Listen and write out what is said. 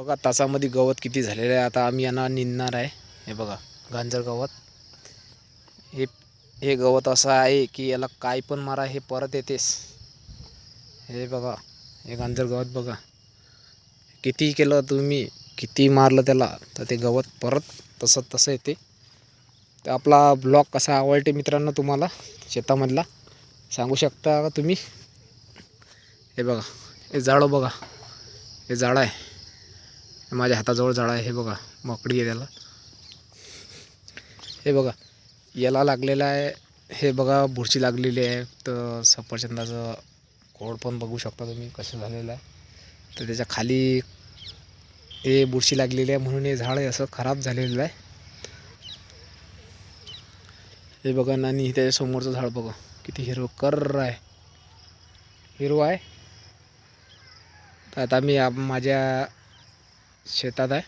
बघा तासामध्ये गवत किती झालेलं आहे. आता आम्ही यांना निंदणार आहे. हे बघा गांजर गवत. हे हे गवत असं आहे की याला काय पण मारा हे परत येतेस. हे बघा हे गांजर गवत बघा. किती केलं तुम्ही किती मारलं त्याला तर ते गवत परत तसं तसं येते. तर आपला ब्लॉग कसा आवडते मित्रांनो तुम्हाला शेतामधला सांगू शकता का तुम्ही? हे बघा हे झाडं बघा. हे झाडं आहे. माझ्या हाताजवळ झाड आहे हे बघा मकडी आहे त्याला हे बघा याला लागलेलं आहे हे बघा बुरशी लागलेली आहे. तर सफरचंदाचं खोड पण बघू शकता तुम्ही कसं झालेलं आहे. तर त्याच्याखाली हे बुरशी लागलेली आहे म्हणून हे झाड असं खराब झालेलं आहे. हे बघा नानी त्याच्या समोरचं झाड बघा किती हिरवं कर्र आहे. हिरवं आहे. तर आता मी माझ्या शेतात आहे.